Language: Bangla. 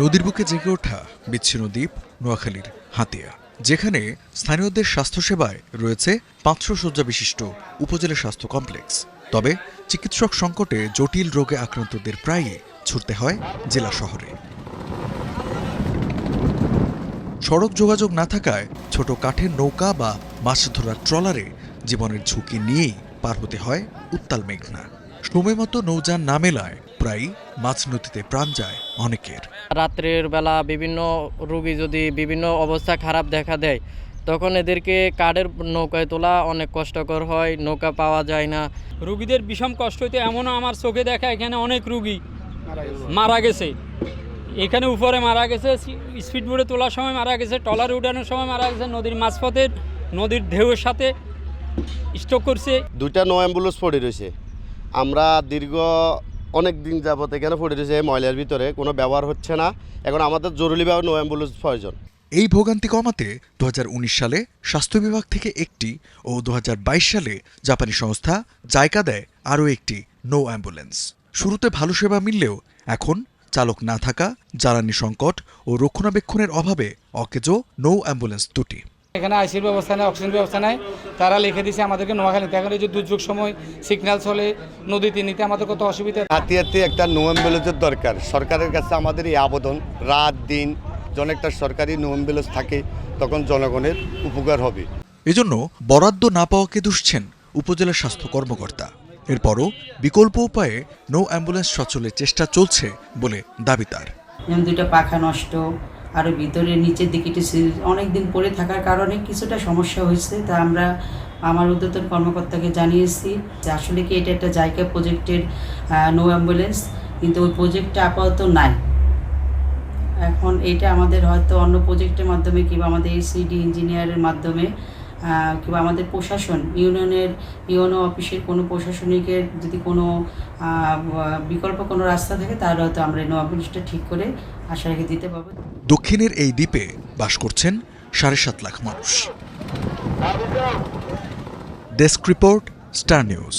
নদীর বুকে জেগে ওঠা বিচ্ছিন্ন দ্বীপ নোয়াখালীর হাতিয়া। যেখানে স্থানীয়দের স্বাস্থ্যসেবায় রয়েছে পাঁচশো শয্যা বিশিষ্ট উপজেলা স্বাস্থ্য কমপ্লেক্স। তবে চিকিৎসক সংকটে জটিল রোগে আক্রান্তদের প্রায়ই ছুটতে হয় জেলা শহরে। সড়ক যোগাযোগ না থাকায় ছোট কাঠের নৌকা বা মাছ ধরার ট্রলারে জীবনের ঝুঁকি নিয়েই পার হতে হয় উত্তাল মেঘনা। সময় মতো নৌযান না মেলায় প্রায়ই মাছ নদীতে প্রাণ যায় অনেকের। রাত্রের বেলা বিভিন্ন রোগী যদি বিভিন্ন অবস্থা খারাপ দেখা দেয় তখন এদেরকে কাঠের নৌকায় তোলা অনেক কষ্টকর হয় নৌকা পাওয়া যায় না। রুগীদের বিষম কষ্ট হইতে এমনও আমার চোখে দেখা এখানে অনেক রুগী মারা গেছে। এখানে উপরে মারা গেছে স্পিড বোর্ডে তোলার সময় মারা গেছে টলারে উঠানোর সময় মারা গেছে নদীর মাঝপথে নদীর ঢেউয়ের সাথে স্ট্রোক করছে। দুইটা নো অ্যাম্বুলেন্স পড়ে রয়েছে। আমরা দীর্ঘ অনেক দিন যাবত এখানে পড়ে রয়েছে এই ময়লার ভিতরে, কোনো ব্যবহার হচ্ছে না। এখন আমাদের জরুরি জরুরিভাবে নো অ্যাম্বুলেন্স প্রয়োজন। এই ভোগান্তি কমাতে দু হাজার উনিশ সালে স্বাস্থ্য বিভাগ থেকে একটি ও দু হাজার বাইশ সালে জাপানি সংস্থা জায়গা দেয় আরও একটি নো অ্যাম্বুলেন্স শুরুতে ভালো সেবা মিললেও এখন চালক না থাকা, জ্বালানি সংকট ও রক্ষণাবেক্ষণের অভাবে অকেজো নো অ্যাম্বুলেন্স দুটি। এখানে আইসির ব্যবস্থা নেই অক্সিজেন ব্যবস্থা নেই। তারা লিখে দিছে আমাদেরকে নোয়াখালীতে এখন এই যে দুর্যোগ সময় সিগন্যাল চলে নদীতে নিতে আমাদের কত অসুবিধা? হাতি হাতি একটা নো অ্যাম্বুলেন্সের দরকার। সরকারের কাছে আমাদের এই আবেদন রাত দিন যখন একটা সরকারি নো অ্যাম্বুলেন্স থাকে তখন জনগণের উপকার হবে। এজন্য বরাদ্দ না পাওয়াকে দুষছেন উপজেলা স্বাস্থ্য কর্মকর্তা। এরপরও বিকল্প উপায়ে নো অ্যাম্বুলেন্স সচলের চেষ্টা চলছে বলে দাবি তার। দুইটা পাখা নষ্ট আরও ভিতরে নিচের দিকে একটু অনেক দিন পরে থাকার কারণে কিছুটা সমস্যা হয়েছে। তা আমরা আমার উদ্যোতন কর্মকর্তাকে জানিয়েছি যে আসলে কি এটা একটা জায়গা প্রজেক্টের নো অ্যাম্বুলেন্স কিন্তু ওই প্রজেক্টটা আপাতত নাই। এখন এটা আমাদের হয়তো অন্য প্রজেক্টের মাধ্যমে কিংবা আমাদের এসিডি ইঞ্জিনিয়ারের মাধ্যমে কিংবা আমাদের প্রশাসন ইউনিয়নের ইউনো অফিসের কোনো প্রশাসনিকের যদি কোনো বিকল্প কোনো রাস্তা থাকে তাহলে হয়তো আমরা নো অফিসটা ঠিক করে আশা রেখে দিতে পারব। দক্ষিণের এই দ্বীপে বাস করছেন সাড়ে সাত লাখ মানুষ। Desk report star news